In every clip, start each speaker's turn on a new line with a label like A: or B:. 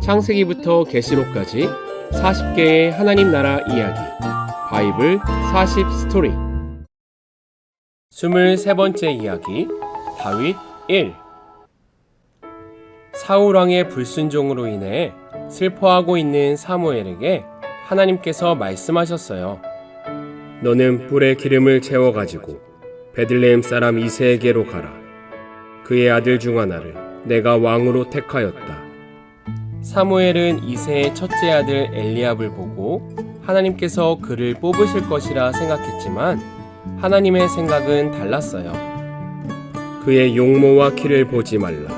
A: 창세기부터 계시록까지 40개의 하나님 나라 이야기 바이블 40 스토리 23번째 이야기 다윗 1 사울 왕의 불순종으로 인해 슬퍼하고 있는 사무엘에게 하나님께서 말씀하셨어요. 너는 뿔에 기름을 채워 가지고 베들레헴 사람 이세에게로 가라. 그의 아들 중 하나를 내가 왕으로 택하였다. 사무엘은 이세의 첫째 아들 엘리압을 보고 하나님께서 그를 뽑으실 것이라 생각했지만 하나님의 생각은 달랐어요. 그의 용모와 키를 보지 말라.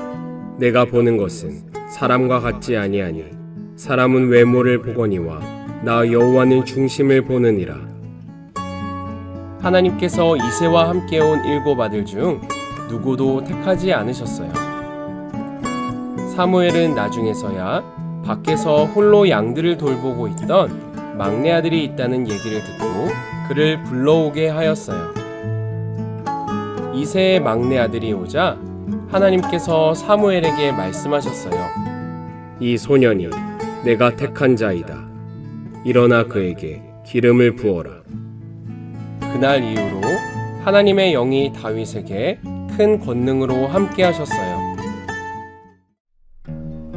A: 내가 보는 것은 사람과 같지 아니하니 사람은 외모를 보거니와 나 여호와는 중심을 보느니라. 하나님께서 이세와 함께 온 일곱 아들 중 누구도 택하지 않으셨어요. 사무엘은 나중에서야 밖에서 홀로 양들을 돌보고 있던 막내 아들이 있다는 얘기를 듣고 그를 불러오게 하였어요. 이세의 막내 아들이 오자 하나님께서 사무엘에게 말씀하셨어요. 이 소년이 내가 택한 자이다. 일어나 그에게 기름을 부어라. 그날 이후로 하나님의 영이 다윗에게 큰 권능으로 함께 하셨어요.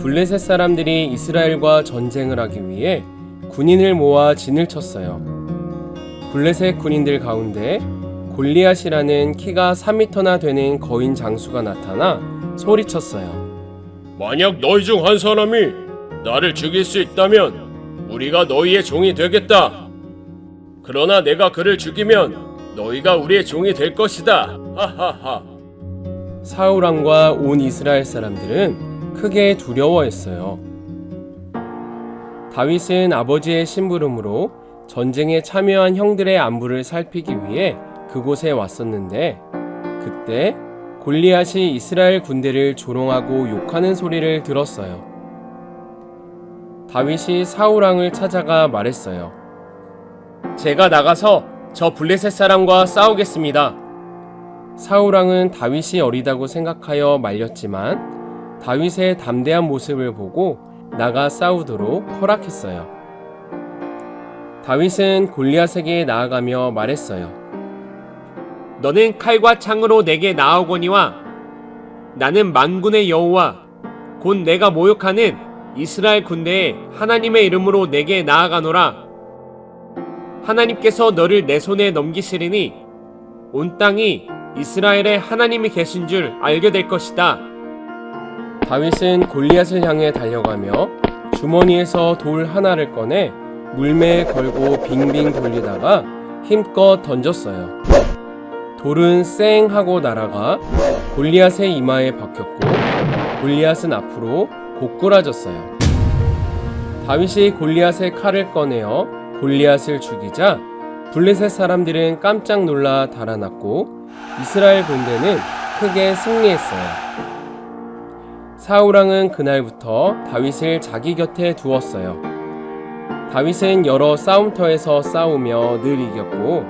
A: 블레셋 사람들이 이스라엘과 전쟁을 하기 위해 군인을 모아 진을 쳤어요. 블레셋 군인들 가운데 골리앗이라는 키가 3미터나 되는 거인 장수가 나타나 소리쳤어요.
B: 만약 너희 중 한 사람이 나를 죽일 수 있다면 우리가 너희의 종이 되겠다. 그러나 내가 그를 죽이면 너희가 우리의 종이 될 것이다. 하하하.
A: 사울 왕과 온 이스라엘 사람들은 크게 두려워했어요. 다윗은 아버지의 심부름으로 전쟁에 참여한 형들의 안부를 살피기 위해 그곳에 왔었는데 그때 골리앗이 이스라엘 군대를 조롱하고 욕하는 소리를 들었어요. 다윗이 사울 왕을 찾아가 말했어요. 제가 나가서 저 블레셋 사람과 싸우겠습니다. 사울 왕은 다윗이 어리다고 생각하여 말렸지만 다윗의 담대한 모습을 보고 나가 싸우도록 허락했어요. 다윗은 골리앗에게 나아가며 말했어요. 너는 칼과 창으로 내게 나아오거니와 나는 만군의 여호와 곧 내가 모욕하는 이스라엘 군대에 하나님의 이름으로 내게 나아가노라. 하나님께서 너를 내 손에 넘기시리니 온 땅이 이스라엘에 하나님이 계신 줄 알게 될 것이다. 다윗은 골리앗을 향해 달려가며 주머니에서 돌 하나를 꺼내 물매에 걸고 빙빙 돌리다가 힘껏 던졌어요. 돌은 쌩 하고 날아가 골리앗의 이마에 박혔고 골리앗은 앞으로 고꾸라졌어요. 다윗이 골리앗의 칼을 꺼내어 골리앗을 죽이자 블레셋 사람들은 깜짝 놀라 달아났고 이스라엘 군대는 크게 승리했어요. 사울 왕은 그날부터 다윗을 자기 곁에 두었어요. 다윗은 여러 싸움터에서 싸우며 늘 이겼고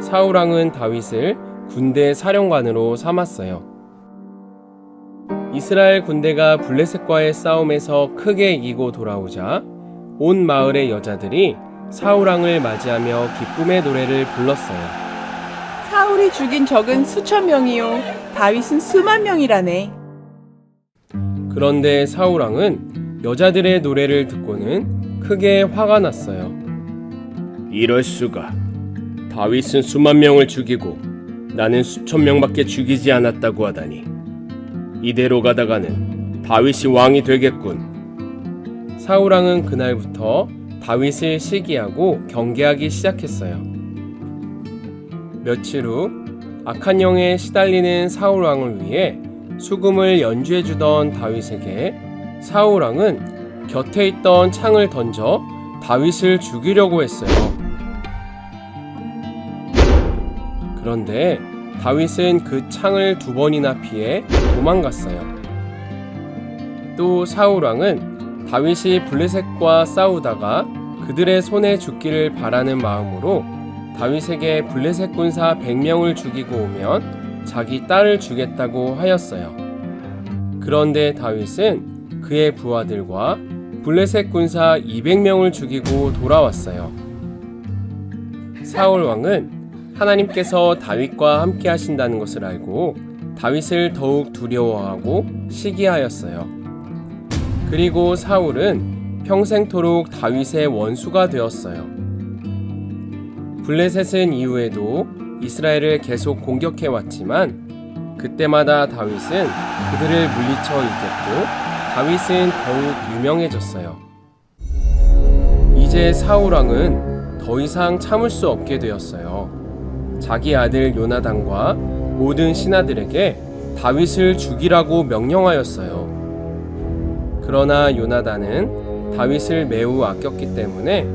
A: 사울 왕은 다윗을 군대 사령관으로 삼았어요. 이스라엘 군대가 블레셋과의 싸움에서 크게 이기고 돌아오자 온 마을의 여자들이 사울 왕을 맞이하며 기쁨의 노래를 불렀어요.
C: 사울이 죽인 적은 수천 명이요. 다윗은 수만 명이라네.
A: 그런데 사울왕은 여자들의 노래를 듣고는 크게 화가 났어요.
B: 이럴 수가. 다윗은 수만 명을 죽이고 나는 수천 명밖에 죽이지 않았다고 하다니. 이대로 가다가는 다윗이 왕이 되겠군.
A: 사울왕은 그날부터 다윗을 시기하고 경계하기 시작했어요. 며칠 후 악한 영에 시달리는 사울왕을 위해 수금을 연주해 주던 다윗에게 사울 왕은 곁에 있던 창을 던져 다윗을 죽이려고 했어요. 그런데 다윗은 그 창을 두 번이나 피해 도망갔어요. 또 사울 왕은 다윗이 블레셋과 싸우다가 그들의 손에 죽기를 바라는 마음으로 다윗에게 블레셋 군사 100명을 죽이고 오면 자기 딸을 주겠다고 하였어요. 그런데 다윗은 그의 부하들과 블레셋 군사 200명을 죽이고 돌아왔어요. 사울 왕은 하나님께서 다윗과 함께 하신다는 것을 알고 다윗을 더욱 두려워하고 시기하였어요. 그리고 사울은 평생토록 다윗의 원수가 되었어요. 블레셋은 이후에도 이스라엘을 계속 공격해 왔지만 그때마다 다윗은 그들을 물리쳐 이겼고 다윗은 더욱 유명해졌어요. 이제 사울 왕은 더 이상 참을 수 없게 되었어요. 자기 아들 요나단과 모든 신하들에게 다윗을 죽이라고 명령하였어요. 그러나 요나단은 다윗을 매우 아꼈기 때문에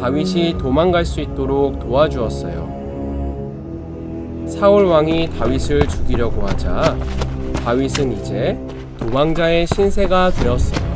A: 다윗이 도망갈 수 있도록 도와주었어요. 사울 왕이 다윗을 죽이려고 하자 다윗은 이제 도망자의 신세가 되었어요.